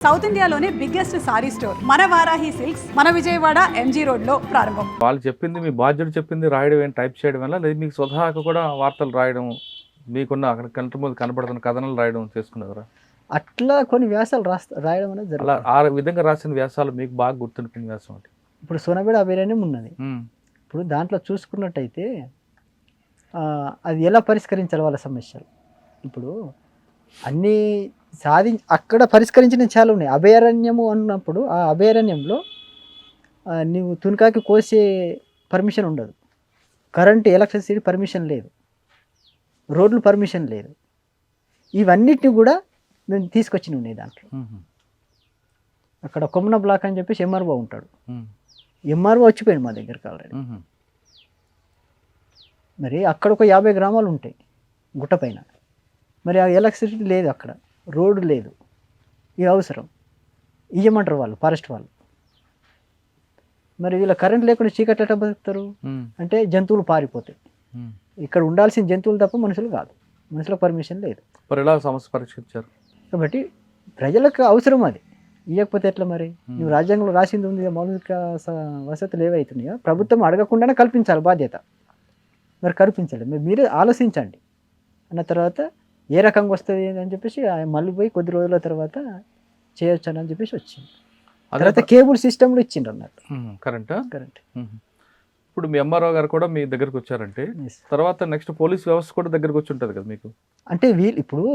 South ఇండియాలోనే biggest sorry store మన Varahi silks మన విజయవాడ ఎంజీ రోడ్లో ప్రారంభం. వాళ్ళు చెప్పింది మీ బాధ్యుడు చెప్పింది రాయడం ఏం టైప్ చేయడం వల్ల లేదు మీకు స్వతహాగా కూడా వార్తలు రాయడం మీకున్న అక్కడ కంటి ముందు కనపడుతున్న కథనాలు రాయడం చేసుకునేవారా? అట్లా కొన్ని వ్యాసాలు రాస్తా రాయడం అనేది అలా జరుగుతుంది. ఆ విధంగా రాసిన వ్యాసాలు మీకు బాగా గుర్తుండిపోయిన వ్యాసం అంటే ఇప్పుడు సోనబేడ అభిరాన్యం ఉన్నది. ఇప్పుడు దాంట్లో చూసుకున్నట్టయితే ఆ, అది ఎలా పరిష్కరించాలి వాళ్ళ సమస్యలు? ఇప్పుడు అన్నీ సాధి అక్కడ పరిష్కరించిన చాలా ఉన్నాయి అభయారణ్యము అన్నప్పుడు ఆ అభయారణ్యంలో నువ్వు తునికాకి కోసే పర్మిషన్ ఉండదు. కరెంట్ ఎలక్ట్రిసిటీ పర్మిషన్ లేదు. రోడ్లు పర్మిషన్ లేదు. ఇవన్నిటిని కూడా మేము తీసుకొచ్చి ఉన్నాయి దాంట్లో. అక్కడ కొమ్మన బ్లాక్ అని చెప్పేసి ఎంఆర్ఓ ఉంటాడు. ఎంఆర్ఓ వచ్చిపోయాడు మా దగ్గరికి ఆల్రెడీ మరి అక్కడ ఒక యాభై గ్రామాలు ఉంటాయి గుట్ట పైన. మరి ఆ ఎలక్ట్రిసిటీ లేదు అక్కడ. రోడ్డు లేదు. ఇది అవసరం. ఇయ్యమంటారు వాళ్ళు ఫారెస్ట్ వాళ్ళు. మరి వీళ్ళ కరెంట్ లేకుండా చీకటి ఎట్లా బతుకుతారు? అంటే జంతువులు పారిపోతాయి. ఇక్కడ ఉండాల్సిన జంతువులు తప్ప మనుషులు కాదు. మనుషులకు పర్మిషన్ లేదు. మరి ఎలా సమస్య పరీక్షించారు కాబట్టి ప్రజలకు అవసరం అది. ఇవ్వకపోతే ఎట్లా మరి? నువ్వు రాజ్యాంగంలో రాసింది ఉంది మౌలిక వసతులు ఏవైతున్నాయో ప్రభుత్వం అడగకుండానే కల్పించాలి బాధ్యత. మరి కల్పించాలి మరి మీరే ఆలోచించండి. అన్న తర్వాత ఏ రకంగా వస్తుంది అని చెప్పేసి ఆయన మళ్ళీ పోయి కొద్ది రోజుల తర్వాత చేయొచ్చు అని చెప్పేసి వచ్చింది. తర్వాత కేబుల్ సిస్టమ్లు ఇచ్చిండ్రు అన్నట్టు కరెంట్ కరెంట్ ఇప్పుడు మీ ఎంఆర్ఓ గారు కూడా మీ దగ్గరకు వచ్చారంటే తర్వాత నెక్స్ట్ పోలీస్ వ్యవస్థ కూడా దగ్గరకు వచ్చి ఉంటుంది కదా మీకు? అంటే వీళ్ళు ఇప్పుడు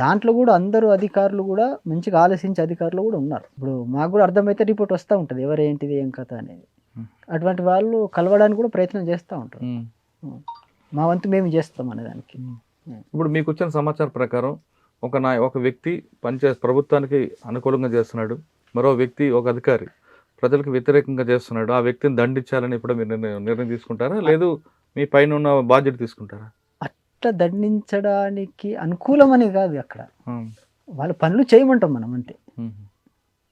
దాంట్లో కూడా అందరూ అధికారులు కూడా మంచిగా ఆలోచించే అధికారులు కూడా ఉన్నారు. ఇప్పుడు మాకు కూడా అర్థమైతే రిపోర్ట్ వస్తూ ఉంటుంది ఎవరు ఏంటిది ఏం కథ అనేది. అటువంటి వాళ్ళు కలవడానికి కూడా ప్రయత్నం చేస్తూ ఉంటారు. మా వంతు మేము చేస్తాం అనేదానికి ఇప్పుడు మీకు వచ్చిన సమాచారం ప్రకారం ఒక నా ఒక వ్యక్తి పనిచే ప్రభుత్వానికి అనుకూలంగా చేస్తున్నాడు. మరో వ్యక్తి ఒక అధికారి ప్రజలకు వ్యతిరేకంగా చేస్తున్నాడు. ఆ వ్యక్తిని దండించాలని ఇప్పుడు మీరు నిర్ణయం నిర్ణయం తీసుకుంటారా? లేదు మీ పైన ఉన్న బాధ్యత తీసుకుంటారా? అట్లా దండించడానికి అనుకూలమని కాదు అక్కడ. వాళ్ళ పనులు చేయమంటాం మనం అంతే.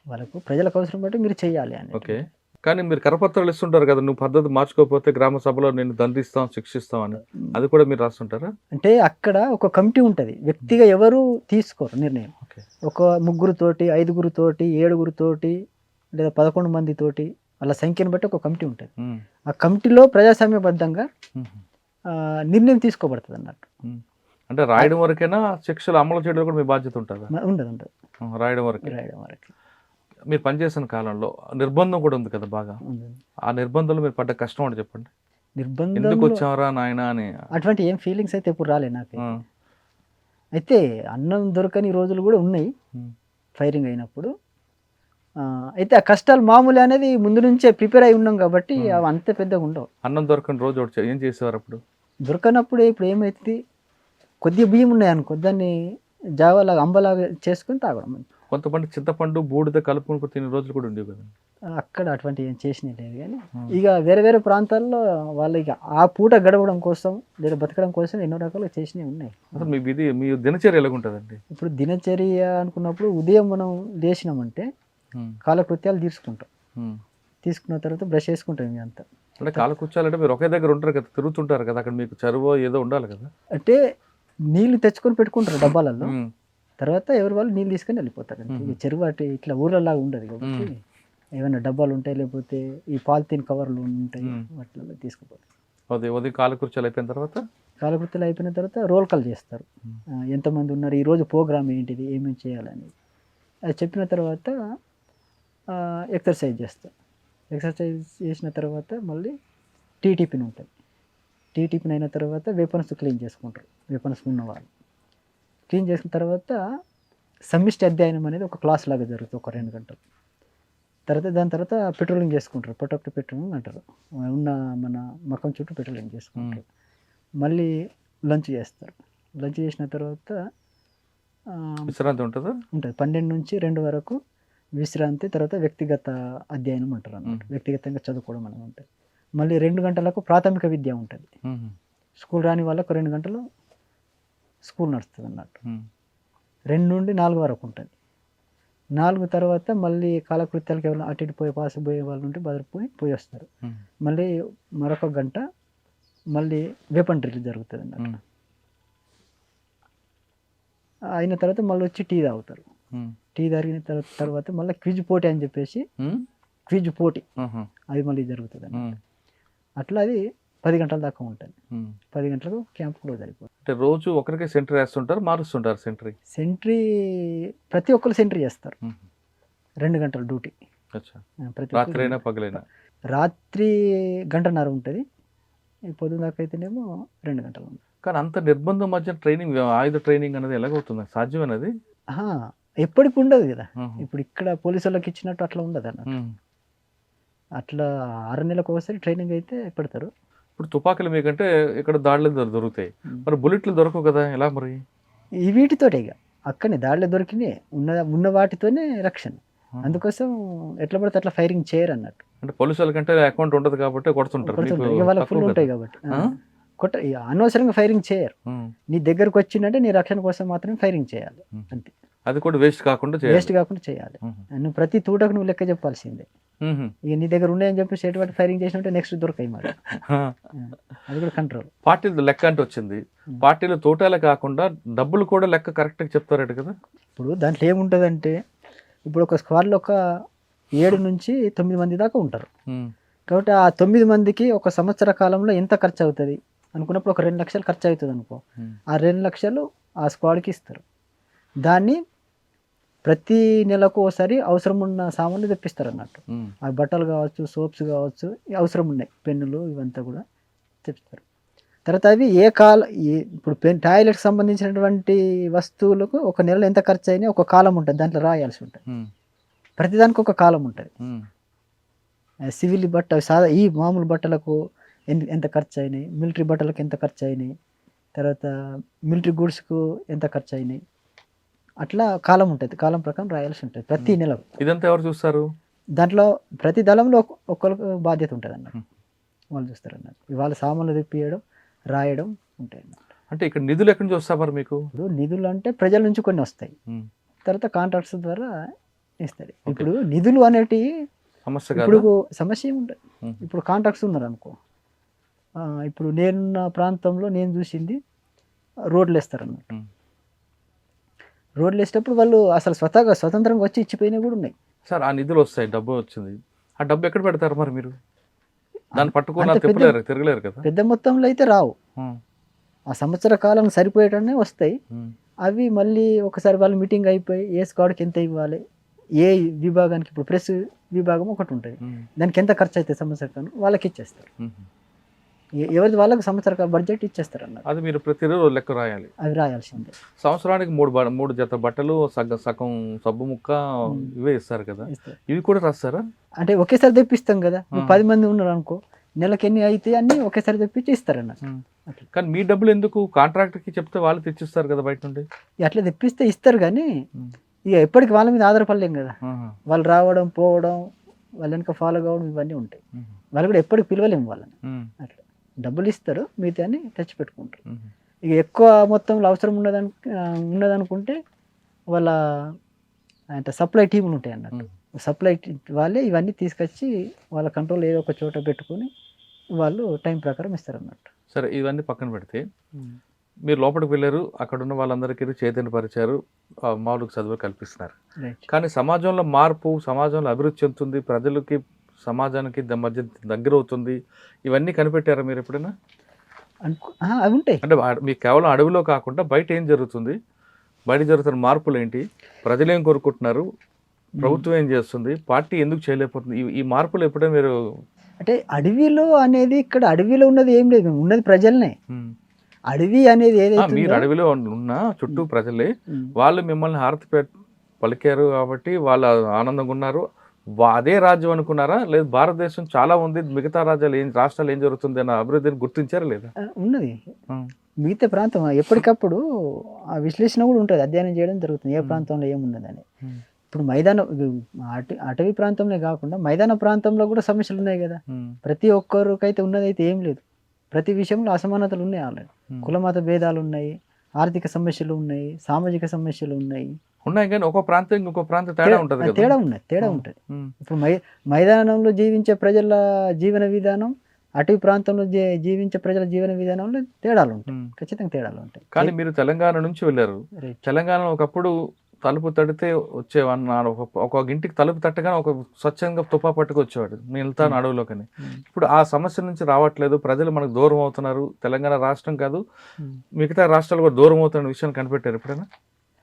వాళ్ళకు ప్రజలకు అవసరం బట్టి మీరు చేయాలి అని ఓకే. కానీ మీరు కరపత్రాలు ఇస్తుంటారు కదా నువ్వు పద్ధతి మార్చుకోకపోతే గ్రామ సభలో నేను దండిస్తాం శిక్షిస్తాం అని అది కూడా మీరు రాస్తుంటారా? అంటే అక్కడ ఒక కమిటీ ఉంటుంది. వ్యక్తిగా ఎవరు తీసుకోరు నిర్ణయం. ఒక ముగ్గురుతోటి ఐదుగురుతోటి ఏడుగురితోటి లేదా పదకొండు మందితోటి వాళ్ళ సంఖ్యను బట్టి ఒక కమిటీ ఉంటుంది. ఆ కమిటీలో ప్రజాస్వామ్యబద్ధంగా నిర్ణయం తీసుకోబడుతుంది అన్నట్టు. అంటే రాయడం వరకేనా శిక్షలు అమలు చేయడం కూడా మీ బాధ్యత ఉంటుందా? ఉండదు ఉండదు. రాయడం వరకే. రాయడం వరకు. మీరు పనిచేసిన కాలంలో నిర్బంధం కూడా ఉంది కదా బాగా. ఆ నిర్బంధంలో మీరు పడ్డ కష్టం అంటే చెప్పండి. ఎందుకు నిర్బంధం వచ్చావరా నాయన అని. అటువంటి ఏం ఫీలింగ్స్ అయితే ఎప్పుడు రాలే నాకు అయితే. అన్నం దొరకని రోజులు కూడా ఉన్నాయి. ఫైరింగ్ అయినప్పుడు. అయితే ఆ కష్టాలు మామూలు అనేది ముందు నుంచే ప్రిపేర్ అయి ఉన్నాం కాబట్టి. అవి అంత పెద్దగా ఉండవు. అన్నం దొరకని రోజు ఏం చేసేవారు అప్పుడు? దొరకనప్పుడు ఇప్పుడు ఏమైతుంది? కొద్దిగా బియ్యం ఉన్నాయి అనుకో దాన్ని జావాలాగా అంబలాగా చేసుకొని తాగడం. కొంతమంది చింతపండు బూడిద కలుపుకొని తినే రోజులు కూడా ఉండేవి కదా అక్కడ అటువంటి ఏం చేసిన లేదు కానీ. ఇక వేరే వేరే ప్రాంతాల్లో వాళ్ళు ఇక ఆ పూట గడవడం కోసం లేదా బతకడం కోసం ఎన్నో రకాలు చేసినవి ఉన్నాయి. అసలు మీ విధి మీ దినచర్య ఎలాగుంటుందండి? ఇప్పుడు దినచర్య అనుకున్నప్పుడు ఉదయం మనం లేచినామంటే కాలకృత్యాలు తీసుకుంటాం. తీసుకున్న తర్వాత బ్రష్ చేసుకుంటాం ఇవి అంతా. అంటే కాలు కూర్చోాలంటే మీరు ఒకే దగ్గర ఉంటారు కదా తిరుగుతుంటారు కదా అక్కడ మీకు చరువు ఏదో ఉండాలి కదా? అంటే నీళ్ళు తెచ్చుకొని పెట్టుకుంటారు డబ్బాలలో. తర్వాత ఎవరి వాళ్ళు నీళ్ళు తీసుకొని వెళ్ళిపోతారు అంతే. చెరువు అటు ఇట్లా ఊర్లలాగా ఉండదు కాబట్టి ఏమైనా డబ్బాలు ఉంటాయి లేకపోతే ఈ పాలిథిన్ కవర్లు ఉంటాయి. వాటిలో తీసుకుపోతారు. ఉదయం ఉదయం కాలు కూర్చోలు అయిపోయిన తర్వాత? కాలకృత్యాలు అయిపోయిన తర్వాత రోల్ కాల్ చేస్తారు. ఎంతమంది ఉన్నారు ఈరోజు ప్రోగ్రామ్ ఏంటిది ఏమేమి చేయాలని. అది చెప్పిన తర్వాత ఎక్సర్సైజ్ చేస్తారు. ఎక్సర్సైజ్ చేసిన తర్వాత మళ్ళీ టీటీపీని ఉంటుంది. టీటీపీని అయిన తర్వాత వెపన్స్ క్లీన్ చేసుకుంటారు. వెపన్స్ ఉన్నవాళ్ళు. క్లీన్ చేసిన తర్వాత సమిష్టి అధ్యయనం అనేది ఒక క్లాస్ లాగా జరుగుతుంది ఒక రెండు గంటలు. తర్వాత దాని తర్వాత పెట్రోలింగ్ చేసుకుంటారు ప్రొటెక్ట్ పెట్రోలింగ్ అంటారు. ఉన్న మన మకం చుట్టూ పెట్రోలింగ్ చేసుకుంటారు. మళ్ళీ లంచ్ చేస్తారు. లంచ్ చేసిన తర్వాత విశ్రాంతి ఉంటుందా? ఉంటుంది. పన్నెండు నుంచి రెండు వరకు విశ్రాంతి తర్వాత వ్యక్తిగత అధ్యయనం అంటారు అన్నమాట. వ్యక్తిగతంగా చదువుకోవడం అనేది ఉంటుంది. మళ్ళీ రెండు గంటలకు ప్రాథమిక విద్య ఉంటుంది. స్కూల్ రాని వాళ్ళకు రెండు గంటలు స్కూల్ నడుస్తుంది అన్నట్టు రెండు నుండి నాలుగు వరకు ఉంటుంది. నాలుగు తర్వాత మళ్ళీ కాలకృత్యాలకు ఎవరైనా అటు ఇటు పోయి పాస్ పోయే వాళ్ళు ఉంటే బదిలిపోయి పోయి వస్తారు. మళ్ళీ మరొక గంట మళ్ళీ వెపన్ డ్రిల్ జరుగుతుంది అన్నట్టు అయిన తర్వాత మళ్ళీ వచ్చి టీ తాగుతారు. టీ తాగిన తర్వా- తర్వాత మళ్ళీ క్విజ్ పోటీ అని చెప్పేసి క్విజ్ పోటీ. అది మళ్ళీ జరుగుతుంది అట్లా అది పది గంటల దాకా ఉంటుంది. పది గంటలకు క్యాంప్ క్లోజ్ అయిపోతుంది అంటే రోజు ఒకరికే సెంటర్ వేస్తుంటారు మారుస్తుంటారు సెంటరీ. సెంట్రీ ప్రతి ఒక్కరు సెంట్రీ చేస్తారు. రెండు గంటల డ్యూటీ. ప్రతి అయినా పగలైనా? రాత్రి గంటన్నర ఉంటుంది. పొద్దున దాకా అయితేనేమో రెండు గంటలు ఉంటుంది కానీ అంత నిర్బంధం మధ్య ట్రైనింగ్ ఆయుధ ట్రైనింగ్ అనేది ఎలాగవుతుంది సాధ్యమైనది ఎప్పటికి ఉండదు కదా. ఇప్పుడు ఇక్కడ పోలీసు వాళ్ళకి ఇచ్చినట్టు అట్లా ఉండదు అన్న అట్లా ఆరు నెలలకు ఒకసారి ట్రైనింగ్ అయితే పెడతారు. ఇప్పుడు తుపాకులు మీకంటే ఇక్కడ దాడులు దొరుకుతాయి. మరి బుల్లెట్లు దొరకవు కదా ఎలా మరి ఈ వీటితోటే ఇక అక్కడనే దాడిలో దొరికినాయి ఉన్న ఉన్న వాటితోనే రక్షణ. అందుకోసం ఎట్లా పడితే అట్లా ఫైరింగ్ చేయరు అన్నట్టు అంటే పోలీసు వాళ్ళకంటే అకౌంట్ ఉండదు కాబట్టి కొడుతుంటారు వాళ్ళ ఫుల్. ఉంటాయి కాబట్టి? కొట్ట అనవసరంగా ఫైరింగ్ చేయరు. నీ దగ్గరకు వచ్చిందంటే నీ రక్షణ కోసం మాత్రమే ఫైరింగ్ చేయాలి. అంతే అది కూడా వేస్ట్ కాకుండా వేస్ట్ కాకుండా చేయాలి. నువ్వు ప్రతి తూటకు నువ్వు లెక్క చెప్పాల్సిందే. ఇక నీ దగ్గర ఉన్నాయని చెప్పి ఎటువంటి ఫైరింగ్ చేసినట్టే నెక్స్ట్ దొరకాయి మరి. అది కూడా కంట్రోల్ పార్టీలు లెక్క అంటే వచ్చింది. పార్టీలు తోటాలే కాకుండా డబ్బులు కూడా లెక్క కరెక్ట్గా చెప్తారట కదా ఇప్పుడు దాంట్లో ఏముంటుందంటే ఇప్పుడు ఒక స్క్వాడ్లో ఒక ఏడు నుంచి తొమ్మిది మంది దాకా ఉంటారు. కాబట్టి ఆ తొమ్మిది మందికి ఒక సంవత్సర కాలంలో ఎంత ఖర్చు అవుతుంది అనుకున్నప్పుడు ఒక రెండు లక్షలు ఖర్చు అవుతుంది అనుకో. ఆ రెండు లక్షలు ఆ స్క్వాడ్కి ఇస్తారు దాన్ని ప్రతి నెలకు ఒకసారి అవసరం ఉన్న సామాన్లు తెప్పిస్తారు అన్నట్టు. ఆ బట్టలు కావచ్చు సోప్స్ కావచ్చు అవసరం ఉన్నాయి. పెన్నులు ఇవంతా కూడా తెప్పిస్తారు. తర్వాత అవి ఏ కాల ఇప్పుడు పెన్ టాయిలెట్కి సంబంధించినటువంటి వస్తువులకు ఒక నెలలో ఎంత ఖర్చు అయినాయి ఒక కాలం ఉంటుంది. దాంట్లో రాయాల్సి ఉంటుంది. ప్రతిదానికి ఒక కాలం ఉంటుంది. సివిల్ బట్ట సాదా ఈ మామూలు బట్టలకు ఎంత ఖర్చు అయినాయి? మిలిటరీ బట్టలకు ఎంత ఖర్చు అయినాయి? తర్వాత మిలిటరీ గూడ్స్కు ఎంత ఖర్చు అయినాయి? అట్లా కాలం ఉంటుంది. కాలం ప్రకారం రాయాల్సి ఉంటుంది. ప్రతి నెలకు. ఇదంతా ఎవరు చూస్తారు? దాంట్లో ప్రతి దళంలో ఒక్- ఒక్కొక్కరికి బాధ్యత ఉంటుంది Hmm. వాళ్ళు చూస్తారు అన్నట్టు వాళ్ళ సామాన్లు తెప్పియడం రాయడం ఉంటాయి అంటే ఇక్కడ నిధులు ఎక్కడి నుంచి వస్తా మరి మీకు? నిధులు అంటే ప్రజల నుంచి కొన్ని వస్తాయి. తర్వాత కాంట్రాక్ట్స్ ద్వారా ఇస్తారు. ఇప్పుడు నిధులు అనేటివి సమస్య ఇప్పుడు సమస్య ఏముండదు ఉమ్. ఇప్పుడు కాంట్రాక్ట్స్ ఉన్నారు అనుకో ఇప్పుడు నేనున్న ప్రాంతంలో నేను చూసింది రోడ్లు వేస్తారు అన్నట్టు. రోడ్లు వేసేటప్పుడు వాళ్ళు అసలు స్వతహాగా స్వతంత్రంగా వచ్చి ఇచ్చిపోయినవి కూడా ఉన్నాయి. సార్ ఆ నిధులు వస్తాయి డబ్బు వచ్చింది. ఆ డబ్బు ఎక్కడ పెడతారు మరి మీరు? దాన్ని పట్టుకుని అంత పెద్ద- తిప్పలేరు తిరగలేరు కదా? పెద్ద మొత్తంలో అయితే రావు. ఆ సంవత్సర కాలం సరిపోయేటనే వస్తాయి. అవి మళ్ళీ ఒకసారి వాళ్ళు మీటింగ్ అయిపోయి ఏ స్క్వాడ్కి ఎంత ఇవ్వాలి ఏ విభాగానికి ఇప్పుడు ప్రెస్ విభాగం ఒకటి ఉంటుంది. దానికి ఎంత ఖర్చు అవుతుంది సంవత్సరం వాళ్ళకి ఇచ్చేస్తారు. ఎవరిది వాళ్ళకి సంవత్సర బడ్జెట్ ఇచ్చేస్తారు అన్నారు అది మీరు ప్రతిరోజు లెక్క రాయాలి అవి రాయాల్సిందే సంవత్సరానికి మూడు మూడు జత బట్టలు సగం సగం సబ్బు ముక్క. ఇవే ఇస్తారు కదా ఇవి కూడా రాస్తారా అంటే ఒకేసారి తెప్పిస్తాం కదా. పది మంది ఉన్నారు అనుకో నెలకి ఎన్ని అయితే అన్ని ఒకేసారి తెప్పించి ఇస్తారన్న. కానీ మీ డబ్బులు ఎందుకు కాంట్రాక్ట్కి చెప్తే వాళ్ళు తెచ్చిస్తారు కదా బయట నుండి అట్లా తెప్పిస్తే ఇస్తారు కానీ. ఇక ఎప్పటికి వాళ్ళ మీద ఆధారపడలేం కదా. వాళ్ళు రావడం పోవడం వాళ్ళ వెనక ఫాలో కావడం ఇవన్నీ ఉంటాయి. వాళ్ళు కూడా ఎప్పటికి పిలవలేము వాళ్ళని. అట్లా డబ్బులు ఇస్తారు మిగతా అని తెచ్చి పెట్టుకుంటారు. ఉమ్. ఇక ఎక్కువ మొత్తంలో అవసరం ఉన్నదను ఉన్నదనుకుంటే వాళ్ళ అంటే సప్లై టీములు ఉంటాయి అన్నట్టు. సప్లై టీ- వాళ్ళే ఇవన్నీ తీసుకొచ్చి వాళ్ళ కంట్రోల్ ఏదో ఒక చోట పెట్టుకొని వాళ్ళు టైం ప్రకారం ఇస్తారు అన్నట్టు సరే ఇవన్నీ పక్కన పెడితే మీరు లోపలికి వెళ్ళారు అక్కడ ఉన్న వాళ్ళందరికీ చైతన్య పరిచారు ఆ, మౌలిక చదువు కల్పిస్తున్నారు. కానీ సమాజంలో మార్పు సమాజంలో అభివృద్ధి చెందుతుంది ప్రజలకి సమాజానికి మధ్య దగ్గర అవుతుంది ఇవన్నీ కనిపెట్టారా మీరు ఎప్పుడైనా? అవి ఉంటాయి. అంటే మీకు కేవలం అడవిలో కాకుండా బయట ఏం జరుగుతుంది? బయట జరుగుతున్న మార్పులు ఏంటి? ప్రజలు ఏం కోరుకుంటున్నారు? ప్రభుత్వం ఏం చేస్తుంది? పార్టీ ఎందుకు చేయలేకపోతుంది? ఈ- మార్పులు ఎప్పుడైనా మీరు అంటే అడవిలో అనేది ఇక్కడ అడవిలో ఉన్నది ఏం లేదు. ఉన్నది ప్రజలనే. అడవి అనేది ఏదైతే మీరు అడవిలో ఉన్న చుట్టూ ప్రజలే. వాళ్ళు మిమ్మల్ని హారతి పలికారు కాబట్టి వాళ్ళు ఆనందంగా ఉన్నారు. అదే రాజ్యం అనుకున్నారా? లేదు భారతదేశం చాలా ఉంది మిగతా రాజ్యాలు ఏం రాష్ట్రాలు ఏం జరుగుతుంది అన్న అభివృద్ధిని గుర్తించారా లేదా? ఉన్నది. మిగతా ప్రాంతం ఎప్పటికప్పుడు ఆ విశ్లేషణ కూడా ఉంటుంది అధ్యయనం చేయడం జరుగుతుంది ఏ. ప్రాంతంలో ఏమున్నదని. ఇప్పుడు మైదాన అట అటవీ ప్రాంతంలో కాకుండా మైదాన ప్రాంతంలో కూడా సమస్యలు ఉన్నాయి కదా. ప్రతి ఒక్కరికైతే ఉన్నదైతే ఏం లేదు. ప్రతి విషయంలో అసమానతలు ఉన్నాయి ఆల్రెడీ. కులమత భేదాలు ఉన్నాయి ఆర్థిక సమస్యలు ఉన్నాయి సామాజిక సమస్యలు ఉన్నాయి. ఉన్నాయి కానీ ఒక్కో ప్రాంతం ఇంకో ప్రాంతం తేడా ఉంటుంది తేడా ఉన్నాయి తేడా. ఉంటుంది ఇప్పుడు మై మైదానంలో జీవించే ప్రజల జీవన విధానం అటవీ ప్రాంతంలో జీవించే ప్రజల జీవన విధానంలో తేడాలు ఉంటాయి. ఖచ్చితంగా తేడాలు ఉంటాయి. కానీ మీరు తెలంగాణ నుంచి వెళ్ళారు. తెలంగాణ ఒకప్పుడు తలుపు తడితే వచ్చేవన్నాడు ఒక ఒక ఇంటికి తలుపు తట్టగానే ఒక స్వచ్ఛంగా తుపా పట్టుకు వచ్చేవాడు. నేను వెళ్తాను అడవిలోకని ఇప్పుడు ఆ సమస్య నుంచి రావట్లేదు. ప్రజలు మనకు దూరం అవుతున్నారు. తెలంగాణ రాష్ట్రం కాదు. మిగతా రాష్ట్రాలు కూడా దూరం అవుతున్న విషయాన్ని కనిపెట్టారు ఎప్పుడైనా?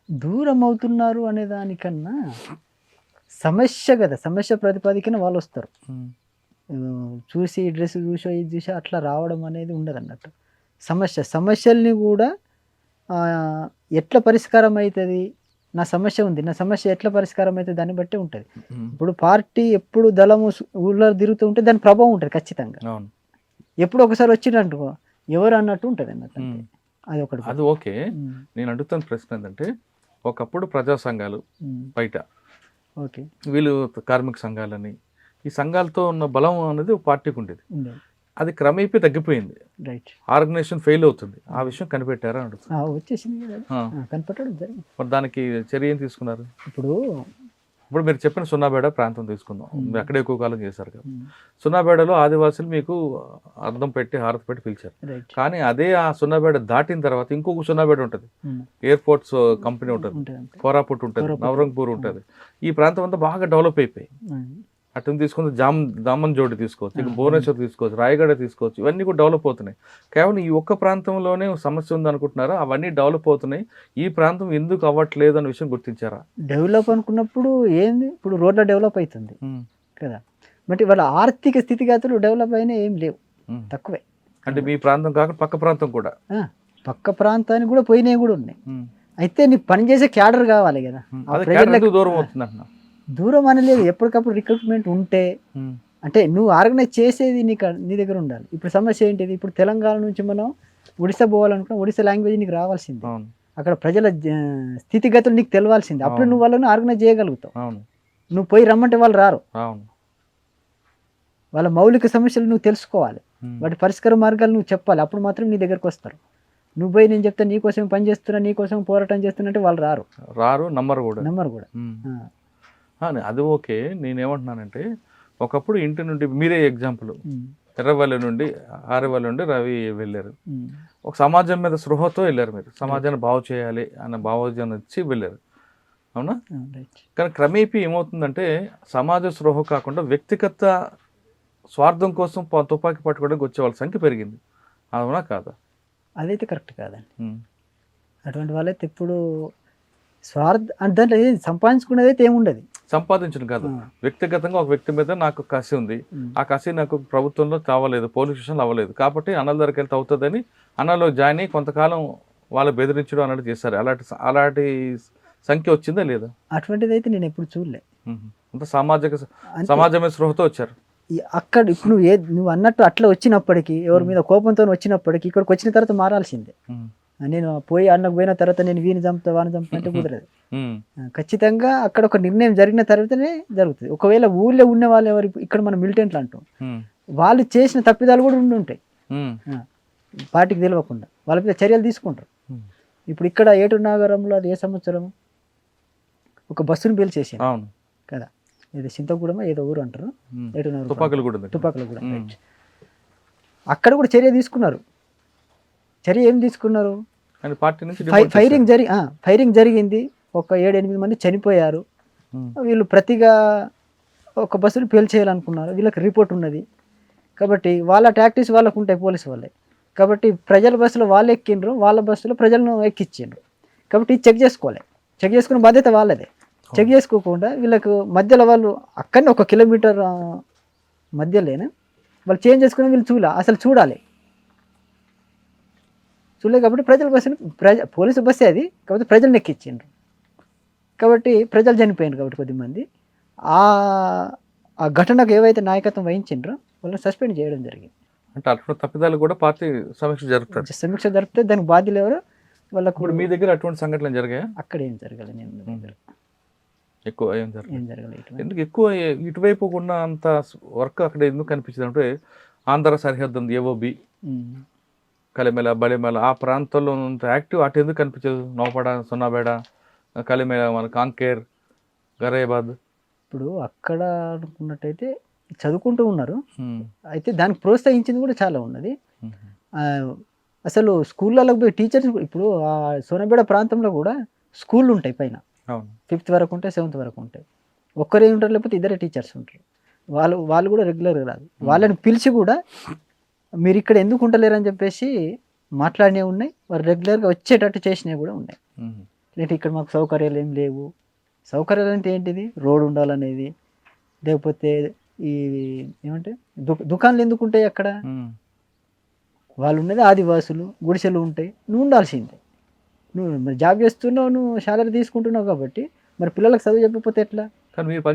దూరం అవుతున్నారు అనే దానికన్నా సమస్య కదా. సమస్య ప్రతిపాదికన వాళ్ళు వస్తారు. చూసి డ్రెస్ చూసో ఇది చూసో అట్లా రావడం అనేది ఉండదు అన్నట్టు సమస్య సమస్యల్ని కూడా ఎట్లా పరిష్కారం అవుతుంది? నా సమస్య ఉంది. నా సమస్య ఎట్లా పరిష్కారం అవుతుంది దాన్ని బట్టి ఉంటుంది. ఇప్పుడు పార్టీ ఎప్పుడు దళము ఊళ్ళో తిరుగుతూ ఉంటే దాని ప్రభావం ఉంటుంది ఖచ్చితంగా. అవును. ఎప్పుడు ఒకసారి వచ్చిందనుకో ఎవరు అన్నట్టు ఉంటుంది అన్నట్టు. అది ఒకటి అది ఓకే. నేను అడుగుతున్న ప్రశ్న ఏంటంటే ఒకప్పుడు ప్రజా సంఘాలు బయట ఓకే. వీళ్ళు కార్మిక సంఘాలని ఈ సంఘాలతో ఉన్న బలం అనేది పార్టీకి ఉండేది. అది క్రమేపీ తగ్గిపోయింది. రైట్ ఆర్గనైజేషన్ ఫెయిల్ అవుతుంది. ఆ విషయం కనిపెట్టారా వచ్చేసింది జరిగింది. మరి దానికి చర్య ఏం తీసుకున్నారు? ఇప్పుడు ఇప్పుడు మీరు చెప్పిన సున్నాబేడ ప్రాంతం తీసుకుందాం. మీరు అక్కడే ఎక్కువ కాలం చేశారు కదా. సున్నాబేడలో ఆదివాసులు మీకు అర్థం పెట్టి హారతి పెట్టి పిలిచారు. కానీ అదే ఆ సున్నాబేడ దాటిన తర్వాత ఇంకొక సున్నాబేడ ఉంటుంది. ఎయిర్పోర్ట్స్ కంపెనీ ఉంటుంది. కోరాపుట్ ఉంటుంది. నవరంగపూర్ ఉంటుంది. ఈ ప్రాంతం అంతా బాగా డెవలప్ అయిపోయి అటు తీసుకుంటే జామ్ దామన్ జోడి తీసుకోవచ్చు ఇక భువనేశ్వర్ తీసుకోవచ్చు రాయగడ తీసుకోవచ్చు ఇవన్నీ కూడా డెవలప్ అవుతున్నాయి. కేవలం ఈ ఒక్క ప్రాంతంలోనే సమస్య ఉంది అనుకుంటున్నారా అవన్నీ డెవలప్ అవుతున్నాయి. ఈ ప్రాంతం ఎందుకు అవ్వట్లేదు అనే విషయం గుర్తించారా? డెవలప్ అనుకున్నప్పుడు ఏంది? ఇప్పుడు రోడ్ల డెవలప్ అవుతుంది కదా? బట్ వాళ్ళ ఆర్థిక స్థితిగతులు డెవలప్ అయినా ఏం లేవు. తక్కువే. అంటే మీ ప్రాంతం కాకుండా పక్క ప్రాంతం కూడా? పక్క ప్రాంతానికి కూడా పోయినవి కూడా ఉన్నాయి. అయితే నీకు పనిచేసే క్యాడర్ కావాలి కదా. దూరం అవుతుంది అంటున్నా? దూరం అనలేదు ఎప్పటికప్పుడు రిక్రూట్మెంట్ ఉంటే. అంటే నువ్వు ఆర్గనైజ్ చేసేది నీకు నీ దగ్గర ఉండాలి. ఇప్పుడు సమస్య ఏంటిది? ఇప్పుడు తెలంగాణ నుంచి మనం ఒడిశా పోవాలనుకున్నా ఒడిశా లాంగ్వేజ్ నీకు రావాల్సిందే. అక్కడ ప్రజల స్థితిగతులు నీకు తెలవాల్సిందే. అప్పుడు. నువ్వు వాళ్ళని ఆర్గనైజ్ చేయగలుగుతావు. నువ్వు పోయి రమ్మంటే వాళ్ళు రారు. వాళ్ళ మౌలిక సమస్యలు నువ్వు తెలుసుకోవాలి. వాటి పరిష్కార మార్గాలు నువ్వు చెప్పాలి. అప్పుడు మాత్రం నీ దగ్గరకు వస్తారు. నువ్వు పోయి నేను చెప్తా నీకోసం పని చేస్తున్నా నీకోసం పోరాటం చేస్తున్నా అంటే వాళ్ళు రారు. రారు నమ్మరు కూడా. నమ్మరు కూడా. అది ఓకే. నేనేమంటున్నానంటే ఒకప్పుడు ఇంటి నుండి మీరే ఎగ్జాంపుల్. ఎర్రవల్లి నుండి ఆరవల్లి నుండి రవి వెళ్ళారు. ఒక సమాజం మీద స్పృహతో వెళ్ళారు మీరు. సమాజాన్ని బాగు చేయాలి అన్న భావోద్యాన్ని వచ్చి వెళ్ళారు. అవునా? కానీ క్రమేపీ ఏమవుతుందంటే సమాజ స్పృహ కాకుండా వ్యక్తిగత స్వార్థం కోసం తుపాకీ పట్టుకోవడానికి వచ్చే వాళ్ళ సంఖ్య పెరిగింది. అవునా కాదా? అదైతే కరెక్ట్ కాదండి. అటువంటి వాళ్ళైతే ఇప్పుడు స్వార్థ అంటే దాంట్లో సంపాదించుకునేది అయితే ఏముండదు. సంపాదించడం కాదు. వ్యక్తిగతంగా ఒక వ్యక్తి మీద నాకు కసి ఉంది ఆ కసి నాకు ప్రభుత్వంలో కావలేదు పోలీస్ స్టేషన్లో అవ్వలేదు కాబట్టి అన్నల దగ్గరికి వెళ్తే అవుతుందని అన్నలో జాయిన్ అయ్యి కొంతకాలం వాళ్ళు బెదిరించడం అన్నట్టు చేస్తారు అలాంటి అలాంటి సంఖ్య వచ్చిందా లేదా అటువంటిది అయితే నేను ఎప్పుడు చూడలే. అంత సామాజిక. సమాజమే స్పృహతో వచ్చారు అక్కడ ఇప్పుడు నువ్వు ఏ నువ్వు అన్నట్టు అట్లా వచ్చినప్పటికీ ఎవరి మీద కోపంతో వచ్చినప్పటికీ ఇక్కడికి వచ్చిన తర్వాత మారాల్సిందే. నేను పోయి అన్నకు పోయిన తర్వాత నేను వీని చంపుతా వాని చంపుతా అంటే కుదరదు. ఖచ్చితంగా అక్కడ ఒక నిర్ణయం జరిగిన తర్వాతనే జరుగుతుంది. ఒకవేళ ఊళ్ళో ఉన్న వాళ్ళు ఎవరు ఇక్కడ మనం మిలిటెంట్లు అంటాం. వాళ్ళు చేసిన తప్పిదాలు కూడా ఉండి ఉంటాయి. పార్టీకి తెలియకుండా వాళ్ళ మీద చర్యలు తీసుకుంటారు. ఇప్పుడు ఇక్కడ ఏటు నాగరంలో అది ఏ సంవత్సరం ఒక బస్సును పేల్చేసింది అవును. కదా. ఏదో చింతగూడమో ఏదో ఊరు అంటారు. ఏటు నాగరం తుపాకులు కూడా తుపాకులు కూడా. అక్కడ కూడా చర్య తీసుకున్నారు. చర్య ఏం తీసుకున్నారు? పార్టీ నుంచి ఫైరింగ్ జరి ఫైరింగ్ జరిగింది. ఒక ఏడు ఎనిమిది మంది చనిపోయారు. వీళ్ళు ప్రతిగా ఒక బస్సులు పేల్చేయాలనుకున్నారు. వీళ్ళకి రిపోర్ట్ ఉన్నది. కాబట్టి వాళ్ళ టాక్టీస్ వాళ్ళకు ఉంటాయి పోలీసు వాళ్ళే. కాబట్టి ప్రజల బస్సులో వాళ్ళు ఎక్కిండ్రు. వాళ్ళ బస్సులో ప్రజలను ఎక్కించిండ్రు కాబట్టి చెక్ చేసుకోవాలి. చెక్ చేసుకునే బాధ్యత వాళ్ళదే. చెక్ చేసుకోకుండా వీళ్ళకు మధ్యలో వాళ్ళు అక్కడనే ఒక కిలోమీటర్ మధ్యలోనే వాళ్ళు చేంజ్ చేసుకుని వీళ్ళు చూడాలి. అసలు చూడాలి. చూడలే కాబట్టి ప్రజల బస్సును ప్రజ పోలీసు బస్సే అది. కాబట్టి ప్రజలను ఎక్కించిండ్రు. కాబట్టి ప్రజలు చనిపోయిండ్రు కాబట్టి కొద్దిమంది. ఆ ఆ ఘటనకు ఏవైతే నాయకత్వం వహించిండ్రో వాళ్ళని సస్పెండ్ చేయడం జరిగింది. అంటే అటువంటి తప్పిదాలు కూడా పార్టీ సమీక్ష జరుపుతారు. సమీక్ష జరిపితే దానికి బాధ్యులు ఎవరు? వాళ్ళకు ఇప్పుడు మీ దగ్గర అటువంటి సంఘటనలు జరిగాయా? అక్కడ ఏం జరగలేదు నేను ఎక్కువ ఏం జరగలేదు. ఎందుకు ఎక్కువ ఇటువైపు ఉన్న అంత వర్క్ అక్కడ ఎందుకు కనిపించింది అంటే ఆంధ్ర సరిహద్దు ఉంది ఏవోబి ఉమ్. కలిమెల బలిమెల ఆ ప్రాంతంలో ఉన్నంత యాక్టివ్ అటు ఎందుకు కనిపించదు నోపడ సున్నాబేడ కలిమెల మన కాంకేర్ గరేబాద్. ఇప్పుడు అక్కడ అనుకున్నట్టయితే చదువుకుంటూ ఉన్నారు. అయితే దానికి ప్రోత్సహించింది కూడా చాలా ఉన్నది. అసలు స్కూళ్ళలోకి పోయి టీచర్స్ ఇప్పుడు ఆ సోనబేడ ప్రాంతంలో కూడా స్కూళ్ళు ఉంటాయి పైన. అవును. ఫిఫ్త్ వరకు ఉంటాయి సెవెంత్ వరకు ఉంటాయి. ఒక్కరే ఉంటారు లేకపోతే ఇద్దరే టీచర్స్ ఉంటారు. వాళ్ళు వాళ్ళు కూడా రెగ్యులర్గా రాదు వాళ్ళని పిలిచి కూడా మీరు ఇక్కడ ఎందుకు ఉండలేరు అని చెప్పేసి మాట్లాడినవి ఉన్నాయి. వాళ్ళు రెగ్యులర్గా వచ్చేటట్టు చేసినవి కూడా ఉన్నాయి. లేకపోతే ఇక్కడ మాకు సౌకర్యాలు ఏం లేవు. సౌకర్యాలు అంటే ఏంటిది? రోడ్ ఉండాలనేది. లేకపోతే ఈ ఏమంటే దు దుకాణాలు ఎందుకు ఉంటాయి అక్కడ. వాళ్ళు ఉన్నది ఆదివాసులు గుడిసెలు ఉంటాయి. నువ్వు ఉండాల్సిందే. నువ్వు మరి జాబ్ చేస్తున్నావు నువ్వు శాలరీ తీసుకుంటున్నావు కాబట్టి మరి పిల్లలకు చదువు చెప్పకపోతే ఎట్లా? కానీ మీరు పని